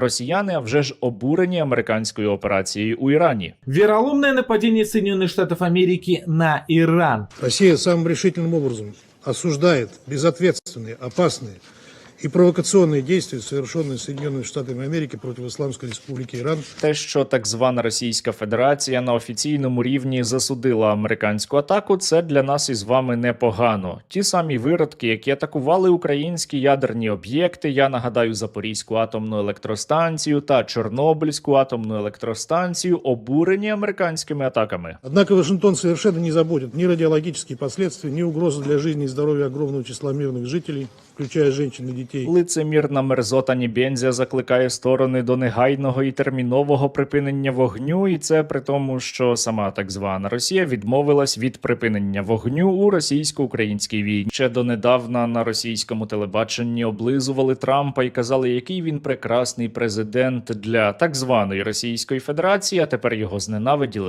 Росіяни а вже ж обурені американською операцією у Ірані. Вероломное нападение Соединенных Штатов Америки на Иран. Россия самым решительным образом осуждает безответственные, опасные и провокационные действия, совершенные Соединенными Штатами Америки против Исламской Республики Иран Те, що так звана Російська Федерація на офіційному рівні засудила американську атаку, це для нас із вами непогано. Ті самі виродки, які атакували українські ядерні об'єкти. Я нагадаю Запорізьку атомну електростанцію та Чорнобильську атомну електростанцію, обурені американськими атаками. Однако Вашингтон совершенно не заботит ни радиологические последствия, ни угрозы для жизни и здоровья огромного числа мирных жителей, включая женщин и детей. Лицемірна мерзота Нібензя закликає сторони до негайного і термінового припинення вогню, і це при тому, що сама так звана Росія відмовилась від припинення вогню у російсько-українській війні. Ще донедавна на російському телебаченні облизували Трампа і казали, який він прекрасний президент для так званої Російської Федерації. А тепер його зненавиділи.